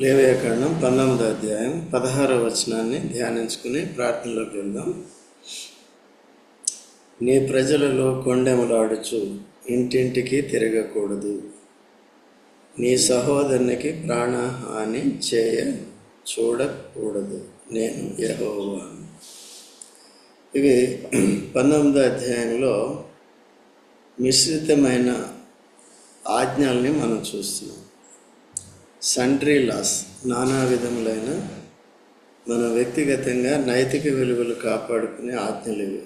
లేవయకాండం పంతొమ్మిదో అధ్యాయం పదహారో వచనాన్ని ధ్యానించుకుని ప్రార్థనలోకి వెళ్దాం. నీ ప్రజలలో కొండెములాడుచు ఇంటింటికి తిరగకూడదు. నీ సహోదరునికి ప్రాణహాని చేయ చూడకూడదు. నేను యహోవాను. ఇవి పంతొమ్మిదో అధ్యాయంలో మిశ్రితమైన ఆజ్ఞల్ని మనం చూస్తున్నాం. సండ్రీ లాస్ నానా విధములైన మన వ్యక్తిగతంగా నైతిక విలువలు కాపాడుకునే ఆజ్ఞలు ఇవి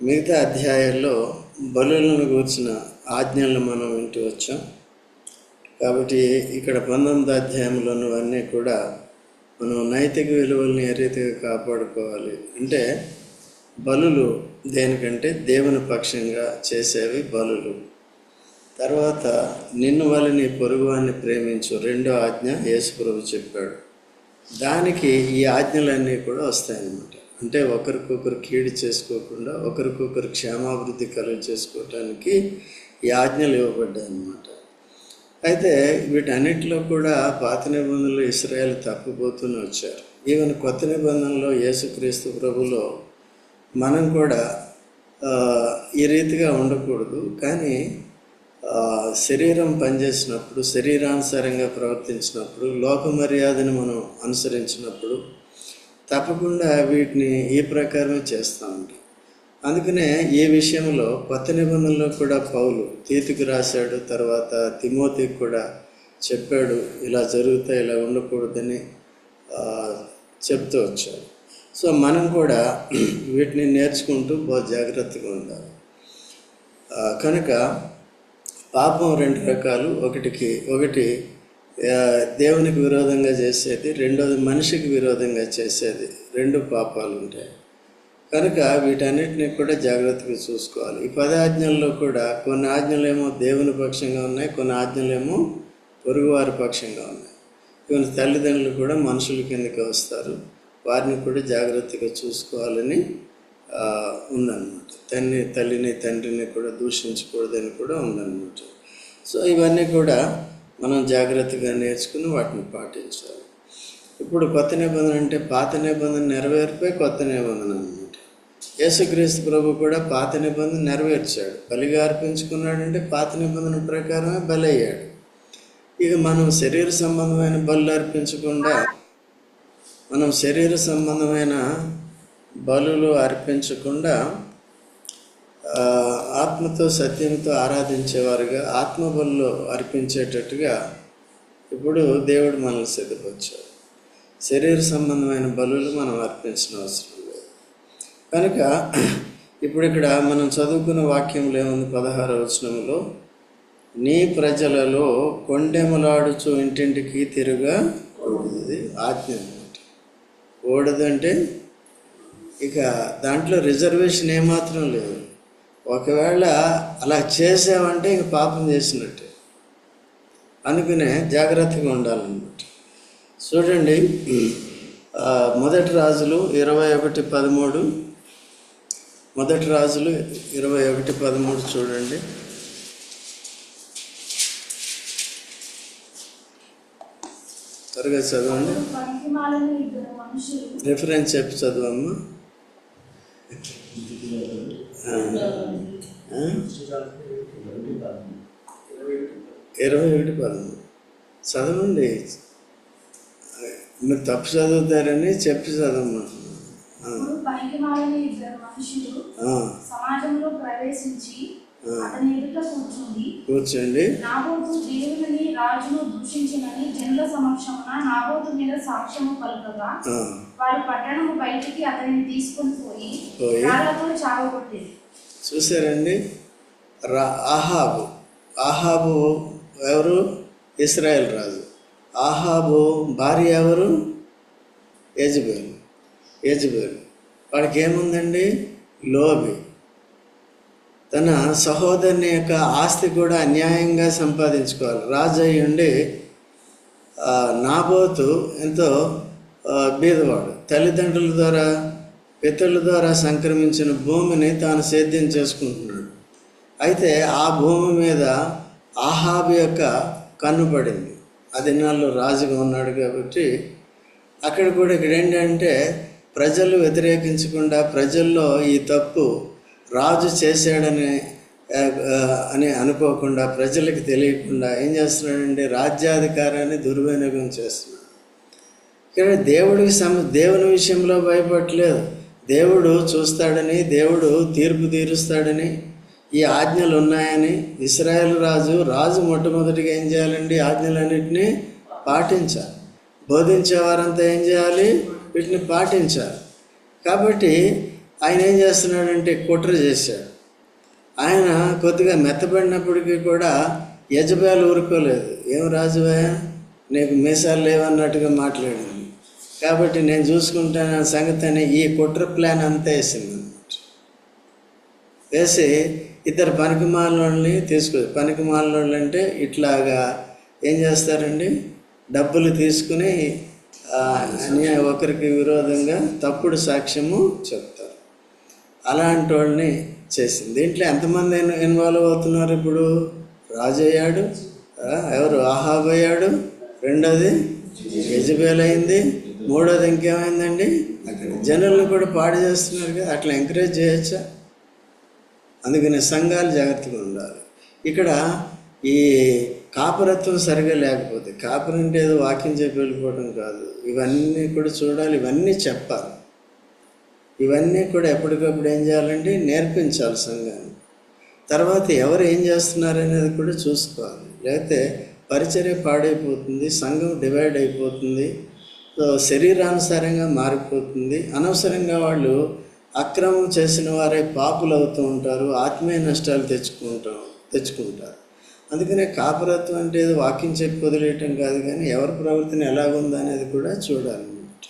మిగతా అధ్యాయాల్లో బలులను కూర్చిన ఆజ్ఞలను మనం వింటూ వచ్చాం. కాబట్టి ఇక్కడ పంతొమ్మిది అధ్యాయంలోనివన్నీ కూడా మనం నైతిక విలువల్ని ఏ రీతిగా కాపాడుకోవాలి అంటే బలులు దేనికంటే దేవుని పక్షంగా చేసేవి బలులు. తర్వాత నిన్ను వల్ల నీ పొరుగువాన్ని ప్రేమించు రెండో ఆజ్ఞ యేసుప్రభు చెప్పాడు. దానికి ఈ ఆజ్ఞలన్నీ కూడా వస్తాయన్నమాట. అంటే ఒకరికొకరు కీడు చేసుకోకుండా ఒకరికొకరు క్షేమాభివృద్ధి కలుగు చేసుకోవటానికి ఈ ఆజ్ఞలు ఇవ్వబడ్డాయి అన్నమాట అయితే వీటన్నిటిలో కూడా పాత నిబంధనలు ఇస్రాయల్ తప్పిపోతూనే వచ్చారు. ఈవెన్ కొత్త నిబంధనలో యేసుక్రీస్తు ప్రభులో మనం కూడా ఈ రీతిగా ఉండకూడదు. కానీ శరీరం పనిచేసినప్పుడు శరీరానుసారంగా ప్రవర్తించినప్పుడు లోక మర్యాదను మనం అనుసరించినప్పుడు తప్పకుండా వీటిని ఈ ప్రకారమే చేస్తూ ఉంటాం. అందుకనే ఈ విషయంలో కొత్త నిబంధనలో కూడా పౌలు తీతికి రాశాడు తర్వాత తిమోతికి కూడా చెప్పాడు ఇలా జరుగుతా ఇలా ఉండకూడదని చెప్తూ వచ్చాడు. సో మనం కూడా వీటిని నేర్చుకుంటూ బాగా జాగ్రత్తగా ఉండాలి. కనుక పాపం రెండు రకాలు. ఒకటికి ఒకటి దేవునికి విరోధంగా చేసేది రెండోది మనిషికి విరోధంగా చేసేది. రెండు పాపాలు ఉంటాయి. కనుక వీటన్నిటిని కూడా జాగ్రత్తగా చూసుకోవాలి. ఈ పది ఆజ్ఞల్లో కూడా కొన్ని ఆజ్ఞలేమో దేవుని పక్షంగా ఉన్నాయి కొన్ని ఆజ్ఞలేమో పొరుగువారి పక్షంగా ఉన్నాయి. కొన్ని తల్లిదండ్రులు కూడా మనుషుల కిందకి వస్తారు. వారిని కూడా జాగ్రత్తగా చూసుకోవాలని ఉందన్నమాట. తల్లి తల్లిని తండ్రిని కూడా దూషించకూడదని కూడా ఉందన్నమాట. సో ఇవన్నీ కూడా మనం జాగ్రత్తగా నేర్చుకుని వాటిని పాటించాలి. ఇప్పుడు కొత్త నిబంధన అంటే పాత నిబంధన నెరవేర్పే కొత్త నిబంధన అనమాట యేసుక్రీస్తు ప్రభు కూడా పాత నిబంధన నెరవేర్చాడు. బలిగా అర్పించుకున్నాడంటే పాత నిబంధన ప్రకారమే బలయ్యాడు. అయ్యాడు ఇక మనం శరీర సంబంధమైన బలు అర్పించకుండా మనం శరీర సంబంధమైన బలులు అర్పించకుండా ఆత్మతో సత్యంతో ఆరాధించేవారుగా ఆత్మ అర్పించేటట్టుగా ఇప్పుడు దేవుడు మనల్ని సిద్ధపరిచాడు. శరీర సంబంధమైన బలులు మనం అర్పించిన అవసరం లేదు. కనుక ఇప్పుడు ఇక్కడ మనం చదువుకున్న వాక్యంలో ఏముంది? పదహార వచనంలో నీ ప్రజలలో కొండెములాడుచు ఇంటింటికి తిరుగా కూడదు ఆజ్ఞ అన్నమాట. ఓడదంటే ఇక దాంట్లో రిజర్వేషన్ ఏమాత్రం లేదు. ఒకవేళ అలా చేసామంటే ఇంక పాపం చేసినట్టే. అందుకనే జాగ్రత్తగా ఉండాలన్నమాట. చూడండి మొదటి రాజులు ఇరవై ఒకటి పదమూడు మొదటి రాజులు ఇరవై ఒకటి పదమూడు చూడండి. త్వరగా చదవండి. రిఫరెన్స్ చెప్పి చదవమ్మా? ఇరవై ఒకటి పదమూడు. చదవండి. మీరు తప్పు చదువుతారని చెప్పి చదవమంటున్నాను. సమాజంలో ప్రవేశించి కూర్చుండి కూర్చోండి. నాబోతు దేవుని రాజును దూషించినని జనుల సమక్షమున నాబోతు మీద సాక్ష్యము పలుకగా ఆ. వారు పట్టణము బయటికి అతనిని తీసుకొని పోయి పోయి? రాళ్ళతో చావగొట్టేది చూసారండి ఆహాబు. ఆహాబు ఎవరు? ఇస్రాయేల్ రాజు. ఆహాబు భార్య ఎవరు? యజబేలు. యజబేలు. వాడికి ఏముందండి? లోబి. తన సహోదరుని యొక్క ఆస్తి కూడా అన్యాయంగా సంపాదించుకోవాలి. రాజు అయి ఉండి నాబోతు ఎంతో బీదవాడు. తల్లిదండ్రుల ద్వారా పితరుల ద్వారా సంక్రమించిన భూమిని తాను సేద్యం చేసుకుంటున్నాడు. అయితే ఆ భూమి మీద ఆహాబు యొక్క కన్ను పడింది. అది నాళ్ళు రాజుగా ఉన్నాడు కాబట్టి అక్కడ కూడా ఇక్కడ ఏంటంటే ప్రజలు వ్యతిరేకించకుండా ప్రజల్లో ఈ తప్పు రాజు చేశాడని అని అనుకోకుండా ప్రజలకు తెలియకుండా ఏం చేస్తున్నాడండి రాజ్యాధికారాన్ని దుర్వినియోగం చేస్తున్నాడు. ఇక్కడ దేవుడికి సమ దేవుని విషయంలో భయపడలేదు దేవుడు చూస్తాడని దేవుడు తీర్పు తీరుస్తాడని ఈ ఆజ్ఞలు ఉన్నాయని ఇస్రాయేల్ రాజు రాజు మొట్టమొదటిగా ఏం చేయాలండి? ఆజ్ఞలన్నింటినీ పాటించాలి. బోధించేవారంతా ఏం చేయాలి? వీటిని పాటించాలి. కాబట్టి ఆయన ఏం చేస్తున్నాడంటే కుట్ర చేశాడు. ఆయన కొద్దిగా మెత్తబడినప్పటికీ కూడా యజబేలు ఊరుకోలేదు. ఏం రాజువా నీకు మీసాలు లేవన్నట్టుగా మాట్లాడింది. కాబట్టి నేను చూసుకుంటాను సంగతి అని ఈ కుట్ర ప్లాన్ అంతా వేసింది వేసి ఇద్దరు పనికి తీసుకో పనికిమాలని పనికి అంటే ఇట్లాగా ఏం చేస్తారండి? డబ్బులు తీసుకుని అన్య ఒకరికి విరోధంగా తప్పుడు సాక్ష్యము చెప్తారు. అలాంటి వాళ్ళని చేసింది. దీంట్లో ఎంతమంది ఇన్వాల్వ్ అవుతున్నారు ఇప్పుడు? రాజు అయ్యాడు ఎవరు? ఆహాబ్ అయ్యాడు రెండోది యజబేల్ అయింది మూడోది ఇంకేమైందండి? అక్కడ. జనులను కూడా పాడు చేస్తున్నారు కదా అట్లా ఎంకరేజ్ చేయొచ్చా? అందుకని సంఘాలు జాగ్రత్తగా ఉండాలి. ఇక్కడ ఈ కాపురత్వం సరిగా లేకపోతే కాపురం అంటే ఏదో వాకింగ్ చెప్పి వెళ్ళిపోవడం కాదు. ఇవన్నీ కూడా చూడాలి ఇవన్నీ చెప్పాలి. ఇవన్నీ కూడా ఎప్పటికప్పుడు ఏం చేయాలంటే నేర్పించాలి సంఘాన్ని తర్వాత ఎవరు ఏం చేస్తున్నారు అనేది కూడా చూసుకోవాలి. లేకపోతే పరిచర్య పాడైపోతుంది సంఘం డివైడ్ అయిపోతుంది శరీరానుసారంగా మారిపోతుంది. అనవసరంగా వాళ్ళు అక్రమం చేసిన వారే పాపులు అవుతూ ఉంటారు ఆత్మీయ నష్టాలు తెచ్చుకుంటాం తెచ్చుకుంటారు. అందుకనే కాపురత్వం అంటే ఏదో వాకింగ్ చెప్పి వదిలేయటం కాదు కానీ ఎవరి ప్రవర్తన ఎలాగుందనేది కూడా చూడాలన్నమాట.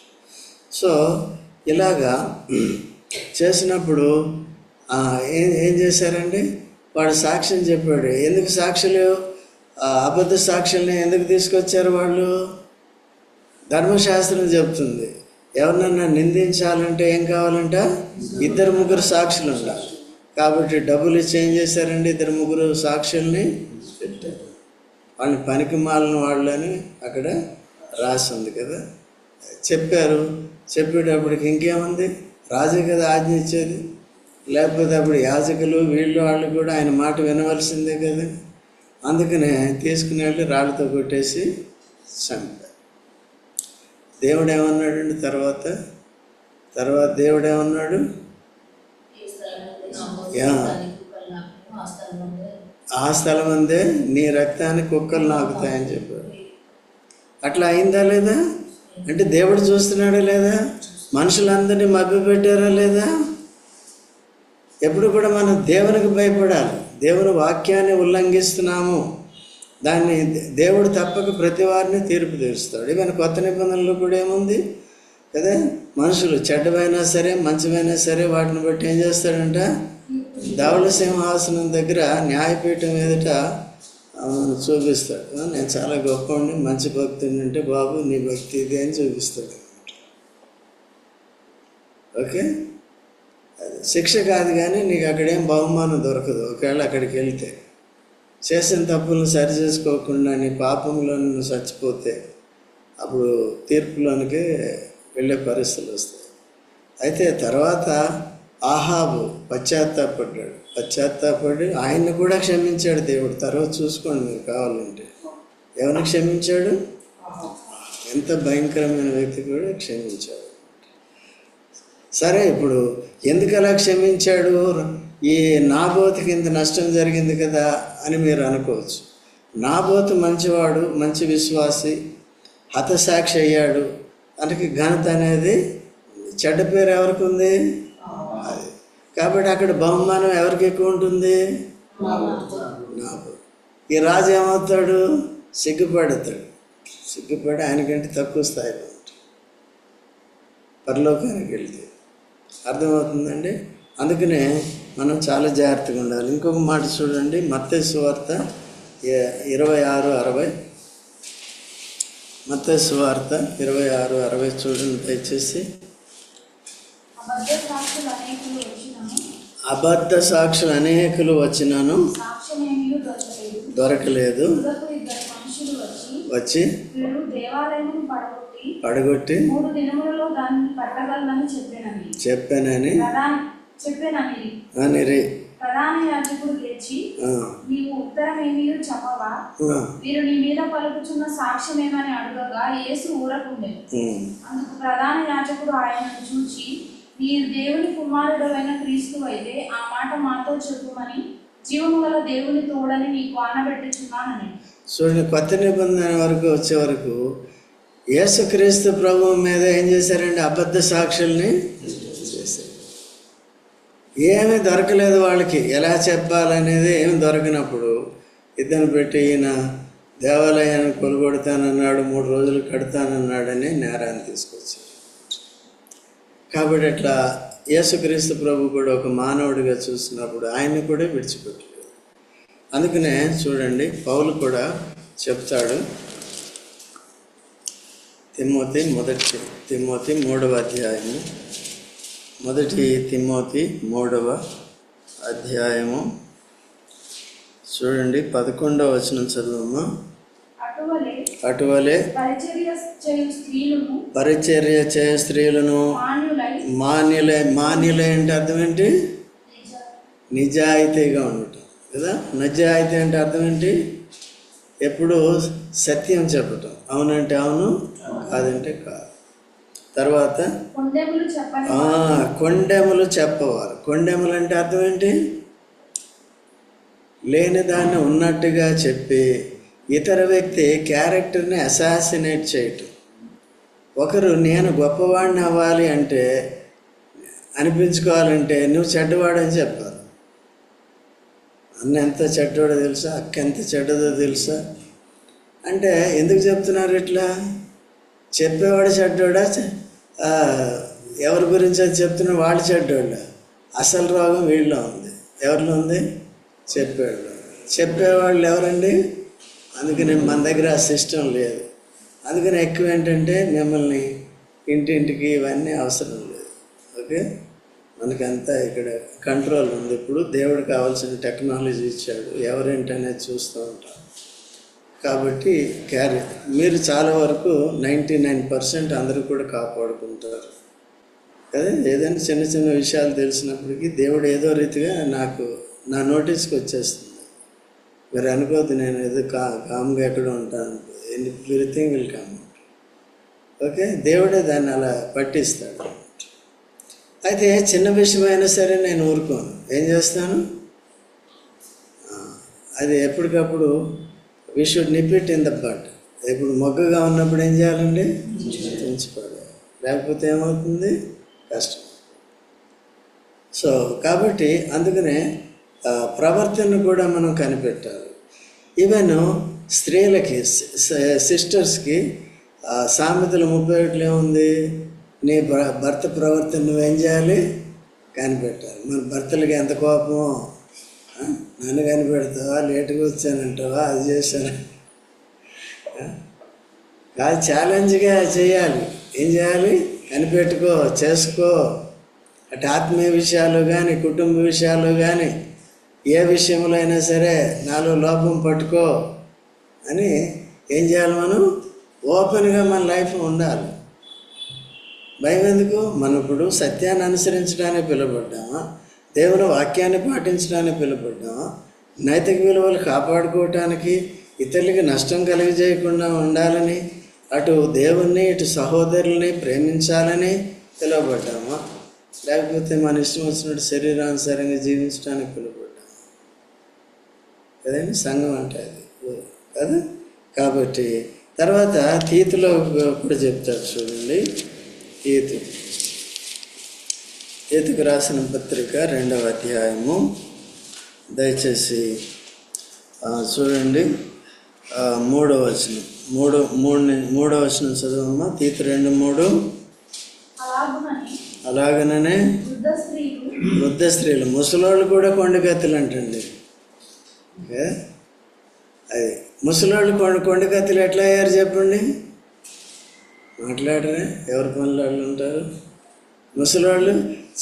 సో ఇలాగా చేసినప్పుడు ఏం ఏం చేశారండి? వాడు సాక్ష్యం చెప్పాడు. ఎందుకు సాక్షులు? అబద్ధ సాక్షుల్ని ఎందుకు తీసుకొచ్చారు వాళ్ళు? ధర్మశాస్త్రం చెప్తుంది. ఎవరినన్నా నిందించాలంటే ఏం కావాలంట? ఇద్దరు ముగ్గురు సాక్షులు ఉండాలి. కాబట్టి డబ్బులు చేంజ్ చేశారండి? ఇద్దరు ముగ్గురు సాక్షుల్ని పెట్టారు వాళ్ళని పనికి మాలిన వాళ్ళని అక్కడ రాసి ఉంది కదా. చెప్పారు. చెప్పేటప్పటికి ఇంకేముంది? రాజే కదా ఆజ్ఞ ఇచ్చేది. లేకపోతే అప్పుడు యాజకులు వీళ్ళు వాళ్ళు కూడా ఆయన మాట వినవలసిందే కదా. అందుకనే తీసుకుని వెళ్ళి రాళ్ళతో కొట్టేసి చంపారు. దేవుడు ఏమన్నాడండి తర్వాత? తర్వాత దేవుడు ఏమన్నాడు? యా. ఆ స్థలం అందే నీ రక్తాన్ని కుక్కలు నాకుతాయని చెప్పాడు. అట్లా అయిందా లేదా? అంటే దేవుడు చూస్తున్నాడా లేదా? మనుషులందరినీ మభ్యపెట్టారా లేదా? ఎప్పుడు కూడా మనం దేవునికి భయపడాలి. దేవుని వాక్యాన్ని ఉల్లంఘిస్తున్నాము. దాన్ని దేవుడు తప్పక ప్రతి వారిని తీర్పు తీరుస్తాడు. ఈవెన్ కొత్త నిబంధనలు కూడా ఏముంది? కదా? మనుషులు చెడ్డమైనా సరే మంచివైనా సరే వాటిని బట్టి ఏం చేస్తాడంట ధవళ సింహాసనం దగ్గర న్యాయపీఠం ఎదుట చూపిస్తాడు. నేను చాలా గొప్పవాడిని మంచి భక్తుని అంటే బాబు నీ భక్తి ఇది అని చూపిస్తాడు. ఓకే? అది శిక్ష కాదు కానీ నీకు అక్కడేం బహుమానం దొరకదు. ఒకవేళ అక్కడికి వెళ్తే చేసిన తప్పులను సరి చేసుకోకుండా నీ పాపంలో నువ్వు చచ్చిపోతే అప్పుడు తీర్పులోనికి వెళ్ళే పరిస్థితులు వస్తాయి. అయితే తర్వాత ఆహాబు పశ్చాత్తాపడ్డాడు. పశ్చాత్తాపడి ఆయన్ని కూడా క్షమించాడు దేవుడు. తర్వాత చూసుకోండి మీరు కావాలంటే. ఎవరిని క్షమించాడు? ఎంత భయంకరమైన వ్యక్తి కూడా క్షమించాడు. సరే ఇప్పుడు ఎందుకు అలా క్షమించాడు? ఈ నాబోతుకి ఇంత నష్టం జరిగింది కదా అని మీరు అనుకోవచ్చు. నాబోతు మంచివాడు మంచి విశ్వాసి హతసాక్షి అయ్యాడు. తనకి ఘనత అనేది చెడ్డ పేరు ఎవరికి ఉంది? అది కాబట్టి అక్కడ బహుమానం ఎవరికి ఎక్కువ ఉంటుంది? నాకు ఈ రాజు ఏమవుతాడు? సిగ్గుపడతాడు. సిగ్గుపడి ఆయనకంటే తక్కువ స్థాయిలో ఉంటాడు. పరలోకానికి వెళ్తే. అర్థమవుతుందండి? అందుకనే మనం చాలా జాగ్రత్తగా ఉండాలి. ఇంకొక మాట చూడండి. మత్తయి వార్త ఇరవై ఆరు అరవై. మత్తయి వార్త ఇరవై ఆరు అరవై చూడండి దయచేసి. అబద్ధ సాక్షులు అనేకులు వచ్చినను. దొరకలేదు. వచ్చి పడగొట్టి పడగొట్టి మూడు దినములలో దాన్ని కట్టగలనని చెప్పానని అని రే ప్రధాన యాజకుడు లేచి నీవు ఉత్తరం ఏమీ చెప్పవా వీరు నీ మీద పలుకుచున్న అడగగా యేసు. అందుకు ప్రధాన యాజకుడు ఆయనను చూచి మీరు దేవుని కుమారుడు అయిన క్రీస్తు అయితే ఆ మాట మాతో చెప్పుమని జీవము గల దేవుని తోడని నీకు ఆనబెట్టుచున్నానని. చూడండి కొత్త నిబంధన వరకు వచ్చే వరకు యేసుక్రీస్తు ప్రభు మీద ఏం చేశారండి? అబద్ధ సాక్షుల్ని చేశారు. ఏమీ దొరకలేదు వాళ్ళకి. ఎలా చెప్పాలనేది ఏమి దొరకనప్పుడు ఇద్దరు పెట్టి ఈయన దేవాలయాన్ని కొలుగొడతానన్నాడు మూడు రోజులు కడతానన్నాడని నేరాన్ని తీసుకొచ్చారు. కాబట్టి అట్లా యేసుక్రీస్తు ప్రభు కూడా ఒక మానవుడిగా చూసినప్పుడు ఆయన్ని కూడా విడిచిపెట్టలేదు అందుకనే చూడండి పౌలు కూడా చెప్తాడు. తిమ్మోతి మొదటి తిమ్మోతి మూడవ అధ్యాయము. మొదటి తిమ్మోతి మూడవ అధ్యాయము. చూడండి పదకొండవ వచనం చదువమ్మా అటువలే పరిచర్య చేయు స్త్రీలను మాన్యులై మాన్యులే అంటే అర్థం ఏంటి? నిజ- నిజాయితీగా ఉండటం కదా? నిజాయితీ అంటే అర్థం ఏంటి? ఎప్పుడు సత్యం చెప్పటం. అవునంటే అవును కాదంటే కాదు. తర్వాత కొండెములు చెప్పవారు కొండెములు అంటే అర్థం ఏంటి? లేని దాన్ని ఉన్నట్టుగా చెప్పి ఇతర వ్యక్తి క్యారెక్టర్ని అసాసినేట్ చేయటం. ఒకరు నేను గొప్పవాడిని అవ్వాలి అంటే అనిపించుకోవాలంటే నువ్వు చెడ్డవాడని చెప్పాలి. అన్న ఎంత చెడ్డవాడో తెలుసా? అక్క ఎంత చెడ్డదో తెలుసా? అంటే ఎందుకు చెప్తున్నారు ఇట్లా? చెప్పేవాడు చెడ్డోడా? ఎవరి గురించి అది చెప్తున్నా వాళ్ళు చెడ్డోడా? అసలు రోగం వీళ్ళలో ఉంది. ఎవరిలో ఉంది? చెప్పేవాళ్ళు చెప్పేవాళ్ళు ఎవరండి? అందుకని మన దగ్గర ఆ సిస్టమ్ లేదు. అందుకని ఎక్కువ ఏంటంటే మిమ్మల్ని ఇంటింటికి ఇవన్నీ అవసరం లేదు. ఓకే? మనకంతా ఇక్కడ కంట్రోల్ ఉంది. ఇప్పుడు దేవుడు కావాల్సిన టెక్నాలజీ ఇచ్చాడు. ఎవరేంటనేది చూస్తూ ఉంటాం కాబట్టి క్యారీ మీరు చాలా వరకు నైంటీ నైన్ పర్సెంట్ అందరూ కూడా కాపాడుకుంటారు. కదా? ఏదైనా చిన్న చిన్న విషయాలు తెలిసినప్పటికీ దేవుడు ఏదో రీతిగా నాకు నా నోటీస్కి వచ్చేస్తుంది. మీరు అనుకోద్దు నేను ఏదో కా కామ్గా ఎక్కడ ఉంటాను. Everything will come okay? దేవుడే దాన్ని అలా పట్టిస్తాడు. అయితే చిన్న విషయమైనా సరే నేను ఊరుకోను. ఏం చేస్తాను? అది ఎప్పటికప్పుడు we should nip it in the bud ఇప్పుడు మొగ్గగా ఉన్నప్పుడు ఏం చేయాలండి? ఉంచిపడాలి లేకపోతే ఏమవుతుంది? కష్టం. సో కాబట్టి అందుకనే ప్రవర్తన కూడా మనం కనిపెట్టాలి. ఈవెన్ స్త్రీలకి సిస్టర్స్కి సామెతలు ముప్పై ఒకటిలో ఏముంది? నీ భర్త ప్రవర్తన నువ్వేం చేయాలి? కనిపెట్టాలి. మన భర్తలకి ఎంత కోపం నన్ను కనిపెడతావా? లేటుగా వచ్చానంటావా? అది చేశాను కాదు ఛాలెంజ్గా చేయాలి. ఏం చేయాలి? కనిపెట్టుకో చేసుకో. అటు ఆత్మీయ విషయాలు కానీ కుటుంబ విషయాలు కానీ ఏ విషయంలో అయినా సరే నాలో లోపం పట్టుకో అని ఏం చేయాలి మనం? ఓపెన్గా మన లైఫ్ ఉండాలి. భయం ఎందుకు? మనం ఇప్పుడు సత్యాన్ని అనుసరించడానికి పిలువబడ్డామా దేవుని వాక్యాన్ని పాటించడానికి పిలువబడ్డామా నైతిక విలువలు కాపాడుకోవటానికి ఇతరులకి నష్టం కలిగజేయకుండా ఉండాలని అటు దేవుణ్ణి ఇటు సహోదరుల్ని ప్రేమించాలని పిలువబడ్డామా లేకపోతే మన ఇష్టం వచ్చినట్టు శరీరానుసారంగా జీవించడానికి పిలువబడ్డాము కదండి? సంఘం అంటే అది. కదా? కాబట్టి తర్వాత తీతిలో కూడా చెప్తాడు చూడండి. తీతు తీతుకు రాసిన పత్రిక రెండవ అధ్యాయము. దయచేసి చూడండి. మూడవ వచనం. మూడో మూడు మూడవ వచనం చదవమ్మా. తీతు రెండు మూడు. అలాగునని అలాగనే వృద్ధ స్త్రీలు ముసలోళ్ళు కూడా కొండగత్తులు అంటండి. అది ముసలోళ్ళు కొండ కొండగత్తులు ఎట్లా అయ్యారు చెప్పండి? మాట్లాడరే ఎవరి పనులు వాళ్ళు ఉంటారు? ముసలివాళ్ళు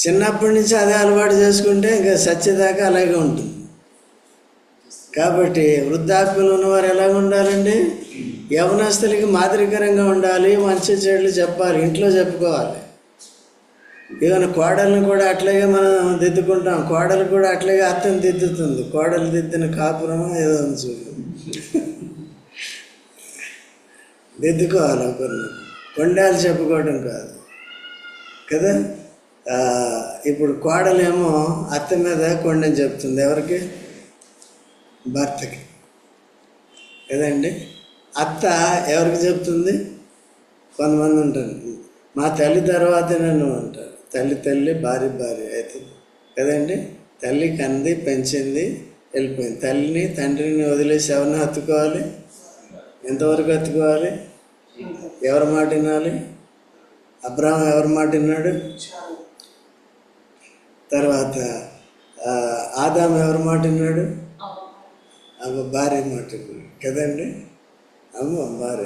చిన్నప్పటి నుంచి అదే అలవాటు చేసుకుంటే ఇంకా సత్యదాకా అలాగే ఉంటుంది. కాబట్టి వృద్ధాప్యంలో ఉన్నవారు ఎలాగ ఉండాలండి? యవనస్తులకి మాదిరికరంగా ఉండాలి మంచి చెడులు చెప్పాలి ఇంట్లో చెప్పుకోవాలి. ఈవెన్ కోడల్ని కూడా అట్లాగే మనం దిద్దుకుంటాం కోడలు కూడా అట్లాగే అత్తను దిద్దుతుంది. కోడలు దిద్దిన కాపురమా ఏదో చూడు. దిద్దుకోవాలి ఒకరిని. కొండాలు చెప్పుకోవడం కాదు. కదా? ఇప్పుడు కోడలేమో అత్త మీద కొండని చెప్తుంది. ఎవరికి? భర్తకి. కదండి? అత్త ఎవరికి చెప్తుంది? కొంతమంది ఉంటారు. మా తల్లి తర్వాత నన్ను అంటారు. తల్లి తల్లి భార్య భార్య అవుతుంది కదండి? తల్లి కంది పెంచింది వెళ్ళిపోయింది. తల్లిని తండ్రిని వదిలేసి ఎవరిని హత్తుకోవాలి? ఎంతవరకు హత్తుకోవాలి? ఎవరి మాట వినాలి? అబ్రహం ఎవరి మాట విన్నాడు? తర్వాత ఆదాం ఎవరి మాట విన్నాడు? అమ్మ భార్య మాట కదండి? అమ్మ భార్య.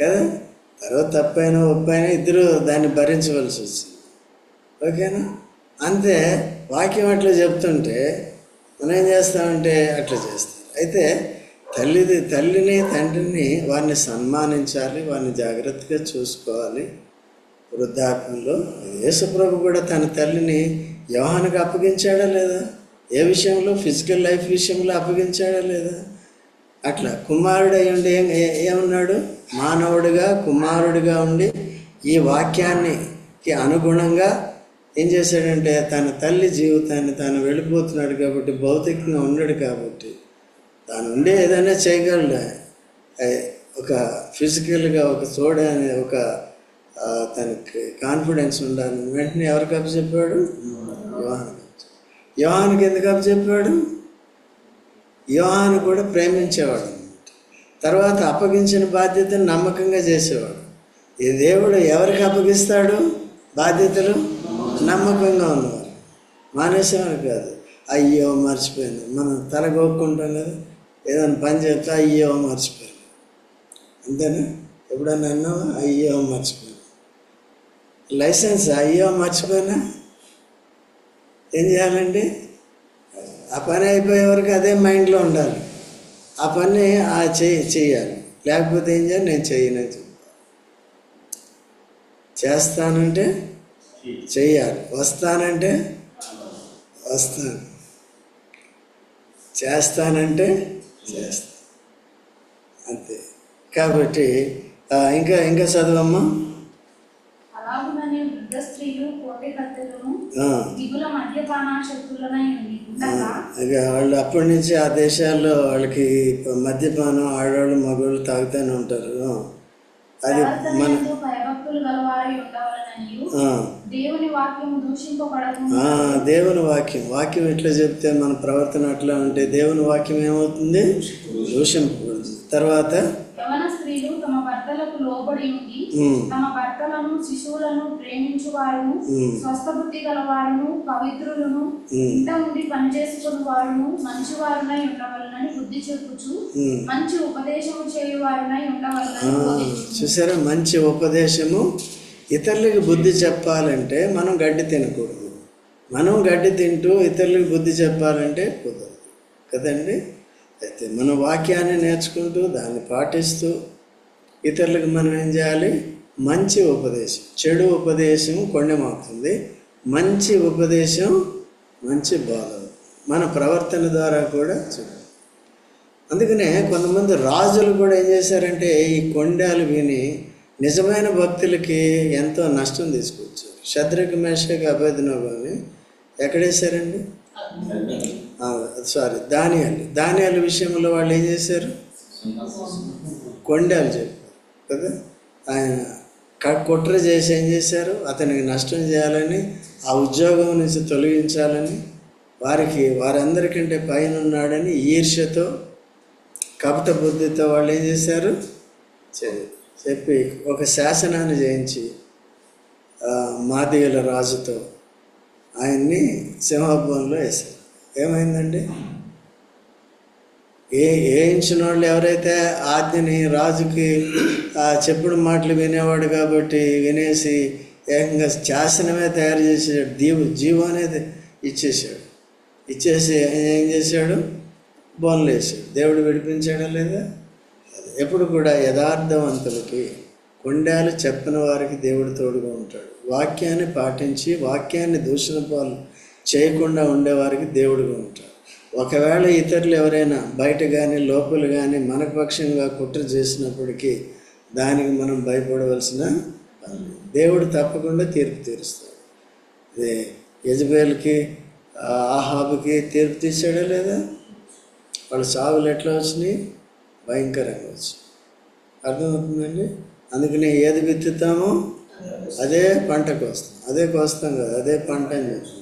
కదా? తర్వాత తప్పైనా ఒప్పైనా ఇద్దరు దాన్ని భరించవలసి వచ్చింది. ఓకేనా? అంతే వాక్యం అట్లా చెప్తుంటే మనం ఏం చేస్తామంటే అట్లా చేస్తాం. అయితే తల్లిది తల్లిని తండ్రిని వారిని సన్మానించాలి వారిని జాగ్రత్తగా చూసుకోవాలి. వృద్ధాప్యంలో యేసుప్రభు కూడా తన తల్లిని యోహానికి అప్పగించాడా లేదా? ఏ విషయంలో? ఫిజికల్ లైఫ్ విషయంలో అప్పగించాడా లేదా? అట్లా కుమారుడు అయి ఉండి ఏం ఏ- ఏమన్నాడు? మానవుడిగా కుమారుడిగా ఉండి ఈ వాక్యానికి అనుగుణంగా ఏం చేశాడంటే తన తల్లి జీవితాన్ని తాను వెళ్ళిపోతున్నాడు కాబట్టి భౌతికంగా ఉన్నాడు కాబట్టి దాని నుండి ఏదైనా చేయగలడు ఒక ఫిజికల్గా ఒక చూడని ఒక తనకి కాన్ఫిడెన్స్ ఉండాలి వెంటనే ఎవరికి అప్పు చెప్పాడు? యోహానికి యోహానికి ఎందుకు అప్పు చెప్పాడు? యోహాను కూడా ప్రేమించేవాడు అనమాట తర్వాత అప్పగించిన బాధ్యతను నమ్మకంగా చేసేవాడు. ఈ దేవుడు ఎవరికి అప్పగిస్తాడు? బాధ్యతలు నమ్మకంగా ఉన్నవారు మానేసేవారు కాదు. అయ్యో మర్చిపోయింది మనం తలగొక్కుంటాం కదా. ఏదైనా పని చేస్తే అయ్యో మర్చిపోయాను. అంతేనా? ఎప్పుడన్నా అన్నావా? అయ్యో మర్చిపోయాను. లైసెన్స్ అయ్యో మర్చిపోయినా? ఏం చేయాలండి? ఆ పని అయిపోయే వరకు అదే మైండ్లో ఉండాలి. ఆ పని ఆ చేయి చేయాలి. లేకపోతే ఏం చేయాలి? నేను చేయను చేస్తానంటే చెయ్యాలి వస్తానంటే వస్తాను. చేస్తానంటే చేస్తాను అంతే. కాబట్టి ఇంకా ఇంకా చదవమ్మా? వాళ్ళు అప్పటి నుంచి ఆ దేశాల్లో వాళ్ళకి మద్యపానం ఆడవాళ్ళు మగవాళ్ళు తాగుతూనే ఉంటారు. అది మన దేవుని వాక్యం వాక్యం ఎట్లా చెప్తే మన ప్రవర్తన అట్లా ఉంటే దేవుని వాక్యం ఏమవుతుంది దూషింపబడుతుంది తర్వాత యవన స్త్రీలు తమ భర్తలకు లోబడి ఉండి తమ భర్తలను శిశువులను ప్రేమించు వారును ఉమ్. స్వస్థ బుద్ధి గల వారును పవిత్రులను ఉమ్. ఇంట ఉండి పనిచేసుకుని వారును మంచివారునై ఉండవలనని బుద్ధి చెప్పుచు. మంచి ఉపదేశము చేయు వారునై. చూసారా మంచి ఉపదేశము ఇతరులకు బుద్ధి చెప్పాలంటే మనం గడ్డి తినకూడదు. మనం గడ్డి తింటూ ఇతరులకు బుద్ధి చెప్పాలంటే కుదరదు. కదండి? అయితే మన వాక్యాన్ని నేర్చుకుంటూ దాన్ని పాటిస్తూ ఇతరులకు మనం ఏం చేయాలి? మంచి ఉపదేశం చెడు ఉపదేశం కొండమవుతుంది. మంచి ఉపదేశం మంచి బోధ. మన ప్రవర్తన ద్వారా కూడా చూడాలి అందుకనే కొంతమంది రాజులు కూడా ఏం చేశారంటే ఈ కొండాలు విని నిజమైన భక్తులకి ఎంతో నష్టం తీసుకొచ్చారు. శత్రుఘ్ మేషకి అభేదనోగాని ఎక్కడేశారండి? సారీ ధాన్యాలు ధాన్యాల విషయంలో వాళ్ళు ఏం చేశారు? కొండాలు చెప్పారు కదా? ఆయన కుట్ర చేసి ఏం చేశారు? అతనికి నష్టం చేయాలని ఆ ఉద్యోగం నుంచి తొలగించాలని వారికి వారందరికంటే పైన ఉన్నాడని ఈర్ష్యతో కపట బుద్ధితో వాళ్ళు ఏం చేశారు? చె- చెప్పి ఒక శాసనాన్ని చేయించి ఆ, మాదిగల రాజుతో ఆయన్ని సింహభవన్లో వేశారు. ఏమైందండి? ఏ వేయించిన వాళ్ళు ఎవరైతే ఆజ్ఞని రాజుకి ఆ చెప్పుడు మాటలు వినేవాడు కాబట్టి వినేసి ఏకంగా శాసనమే తయారు చేసేసాడు దీవు జీవం అనేది ఇచ్చేసాడు ఇచ్చేసి ఏం చేశాడు? బోన్లు వేసాడు దేవుడు విడిపించాడా లేదా? ఎప్పుడు కూడా యథార్థవంతులకి కొండాలు చెప్పని వారికి దేవుడు తోడుగా ఉంటాడు. వాక్యాన్ని పాటించి వాక్యాన్ని దూషణ పాలు చేయకుండా ఉండేవారికి దేవుడుగా ఉంటాడు. ఒకవేళ ఇతరులు ఎవరైనా బయట కానీ లోపల కానీ మనపక్షంగా పక్షంగా కుట్ర చేసినప్పటికీ దానికి మనం భయపడవలసిన దేవుడు తప్పకుండా తీర్పు తీరుస్తాడు. అదే యజ్బేల్కి ఆహాబుకి తీర్పు తీసాడా లేదా? వాళ్ళ సాగులు ఎట్లా వచ్చినాయి? భయంకరంగా వచ్చాయి అర్థమవుతుందండి? అందుకనే ఏది విత్తుతామో అదే పంట కోస్తాం అదే కోస్తాం కదా అదే పంట అని చెప్తుంది.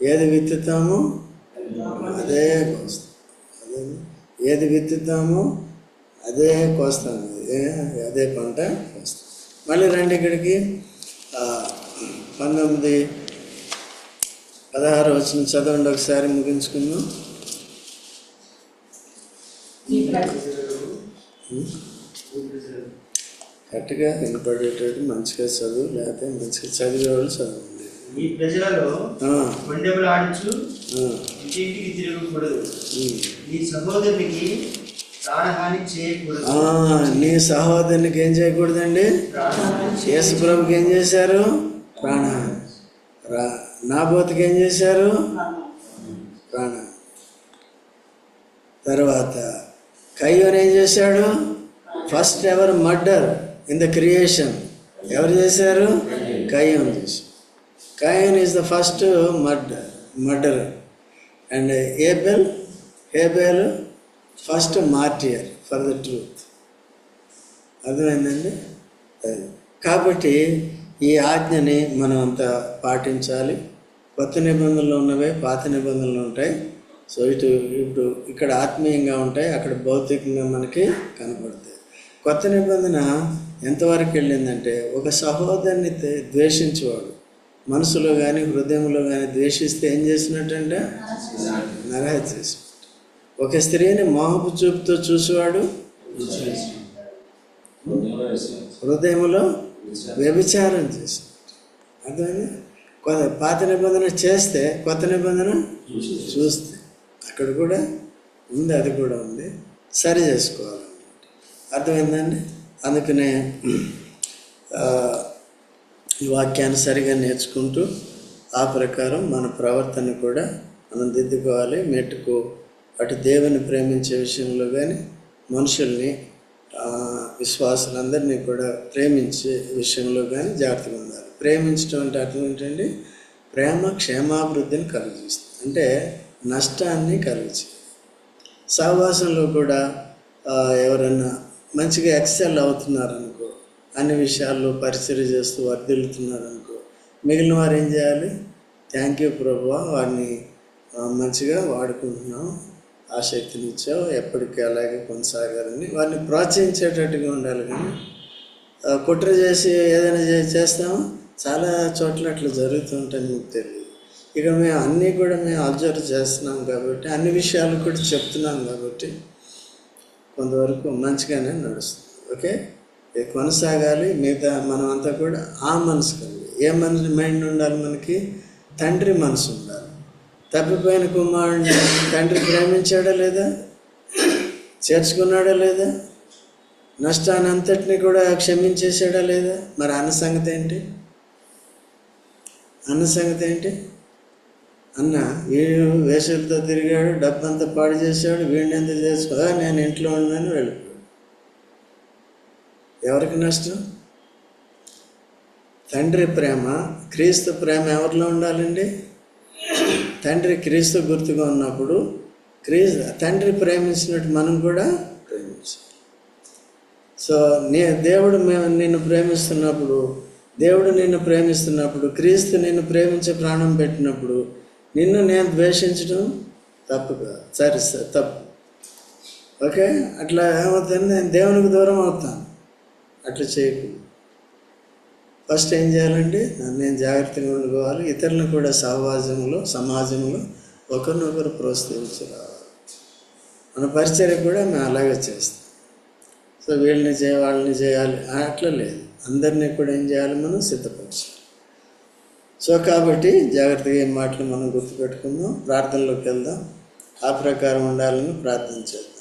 ఏది విత్తుతామో అదే కోస్తాం. అదే ఏది విత్తుతామో అదే కోస్తాం అదే పంట కోస్తాం. మళ్ళీ రండి ఇక్కడికి. పంతొమ్మిది పదహారు వచ్చిన చదవండి ఒకసారి ముగించుకుందాం. కరెక్ట్గా వినపడేటట్టు మంచిగా చదువు లేకపోతే మంచిగా చదివేవాళ్ళు చదవండి. ఈ ప్రజలలో కొండెములు ఆడించు ఆ, ఇంటింటికి తిరగకూడదు. నీ సహోదరునికి ప్రాణహాని చేయకూడదు. నీ సహోదరునికి ఏం చేయకూడదండి? ప్రాణహాని యేసు ప్రభుకి ఏం చేశారు? ప్రాణహాని. రా నాబోతుకి ఏం చేశారు? ప్రాణహాని. తర్వాత కయ్యోని ఏం చేశాడు? First ever murder in the creation ఎవరు చేశారు? కయ్యోన్ చేశారు Cain is the first murder murder and Abel Abel first martyr for the truth అర్థమైందండి? కాబట్టి ఈ ఆజ్ఞని మనం అంతా పాటించాలి. కొత్త నిబంధనలు ఉన్నవే పాత నిబంధనలు ఉంటాయి. సో ఇటు ఇప్పుడు ఇక్కడ ఆత్మీయంగా ఉంటాయి అక్కడ భౌతికంగా మనకి కనపడతాయి. కొత్త నిబంధన ఎంతవరకు వెళ్ళిందంటే ఒక సహోదరుని తే- ద్వేషించేవాడు. మనసులో కానీ హృదయంలో కానీ ద్వేషిస్తే ఏం చేసినట్టంటే నరహత్య చేసినట్టు ఒక స్త్రీని మోహపు చూపుతో చూసేవాడు? హృదయంలో వ్యభిచారం చేసినట్టు. అర్థమైంది? పాత నిబంధన చేస్తే కొత్త నిబంధన చూస్తే. అక్కడ కూడా ఉంది అది కూడా ఉంది. సరి చేసుకోవాలన్నమాట. అర్థమైందండి? అందుకనే ఈ వాక్యాన్ని సరిగా నేర్చుకుంటూ ఆ ప్రకారం మన ప్రవర్తన కూడా మనం దిద్దుకోవాలి. మెట్టుకు అటు దేవుని ప్రేమించే విషయంలో కానీ మనుషుల్ని విశ్వాసులందరినీ కూడా ప్రేమించే విషయంలో కానీ జాగ్రత్తగా ఉండాలి. ప్రేమించడం అంటే అర్థం ఏంటండి? ప్రేమ క్షేమాభివృద్ధిని కలుగజేస్తుంది. అంటే నష్టాన్ని కలుగజేస్తుంది సహవాసంలో కూడా ఎవరన్నా మంచిగా ఎక్సెల్ అవుతున్నారనుకో అన్ని విషయాల్లో పరిచయం చేస్తూ వర్ధిల్లుతున్నారనుకో మిగిలిన వారు ఏం చేయాలి? థ్యాంక్ యూ ప్రభు వాడిని మంచిగా వాడుకుంటున్నాం ఆ ఇచ్చావు ఎప్పటికీ అలాగే కొనసాగాలని. వారిని ప్రోత్సహించేటట్టుగా ఉండాలి కానీ కుట్ర చేసి ఏదైనా చే- చేస్తామో? చాలా చోట్ల అట్లా జరుగుతుంటాయి మీకు తెలియదు. ఇక మేము అన్నీ కూడా మేము అబ్జర్వ్ చేస్తున్నాం కాబట్టి అన్ని విషయాలు కూడా చెప్తున్నాం కాబట్టి కొంతవరకు మంచిగానే నడుస్తుంది. ఓకే? ఇది కొనసాగాలి మిగతా మనం అంతా కూడా ఆ మనసు కలిగి ఏ మనసు మైండ్ ఉండాలి మనకి? తండ్రి మనసు ఉండాలి. తప్పిపోయిన కుమారుడిని తండ్రి ప్రేమించాడా లేదా? చేర్చుకున్నాడా లేదా? నష్టాన్ని అంతటిని కూడా క్షమించేసాడా లేదా? మరి అన్న సంగతి ఏంటి? అన్న సంగతి ఏంటి? అన్న వీడు వేషలతో తిరిగాడు డబ్బంతా పాడు చేశాడు వీడిని ఎందుకు చేసుకో నేను ఇంట్లో ఉన్నాను వెళ్ళిపోయాడు ఎవరికి నష్టం? తండ్రి ప్రేమ క్రీస్తు ప్రేమ ఎవరిలో ఉండాలండి? తండ్రి క్రీస్తు గుర్తుగా ఉన్నప్పుడు క్రీస్తు తండ్రి ప్రేమించినట్టు మనం కూడా ప్రేమించాలి. సో నే దేవుడు మేము నిన్ను ప్రేమిస్తున్నప్పుడు దేవుడు నిన్ను ప్రేమిస్తున్నప్పుడు క్రీస్తు నిన్ను ప్రేమించే ప్రాణం పెట్టినప్పుడు నిన్ను నేను ద్వేషించడం తప్పు కాదు సరే సార్ తప్పు. ఓకే? అట్లా ఏమవుతుంది? నేను దేవునికి దూరం అవుతాను. అట్లా చేయకుండా ఫస్ట్ ఏం చేయాలండి నన్ను నేను జాగ్రత్తగా ఉండుకోవాలి ఇతరులను కూడా సహవాసంలో సమాజంలో ఒకరినొకరు ప్రోత్సహించి మన పరిచయం కూడా మేము అలాగే చేస్తాం సో వీళ్ళని చేయ వాళ్ళని చేయాలి. అట్లా లేదు. అందరినీ కూడా ఏం చేయాలి మనం సిద్ధపరచాలి. సో కాబట్టి జాగ్రత్తగా ఈ మాటలు మనం గుర్తుపెట్టుకుందాం. ప్రార్థనలోకి వెళ్దాం. ఆ ప్రకారం ఉండాలని ప్రార్థించాలి.